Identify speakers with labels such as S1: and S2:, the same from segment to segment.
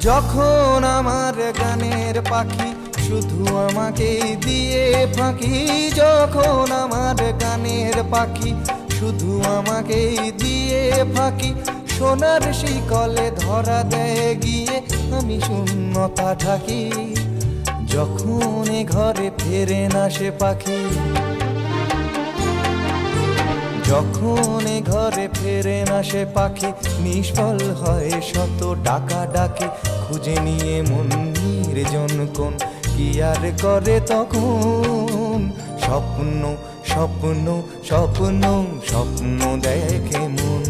S1: যখন আমার গানের পাখি শুধু আমাকে দিয়ে ফাঁকি, যখন আমার গানের পাখি শুধু আমাকে দিয়ে ফাঁকি, সোনার শিকলে ধরা দেয় গিয়ে আমি শূন্যতা থাকি যখন ঘরে ফেরে না সে পাখি যখন ঘরে ফেরে না সে পাখি, নিষ্ফল হয় শত ডাকা ডাকি খুঁজে নিয়ে মন নির্জন কোন, কি আর করে তখন? স্বপ্ন স্বপ্ন স্বপ্ন স্বপ্ন দেখে মন।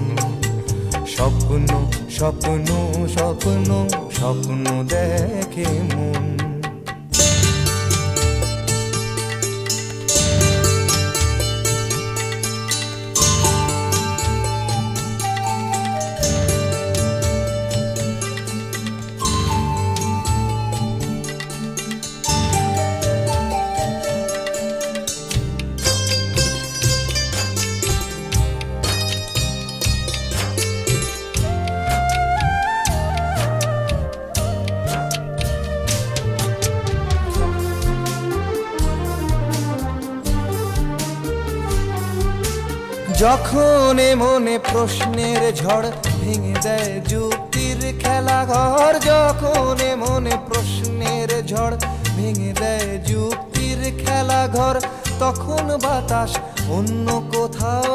S1: স্বপ্ন স্বপ্ন স্বপ্ন স্বপ্ন দেখে মন। যখন মনে প্রশ্নের ঝড় ভেঙে দেয় যুক্তির খেলা ঘর যখন মনে প্রশ্নের ঝড় ভেঙে দেয় যুক্তির খেলা ঘর, তখন বাতাস অন্য কোথাও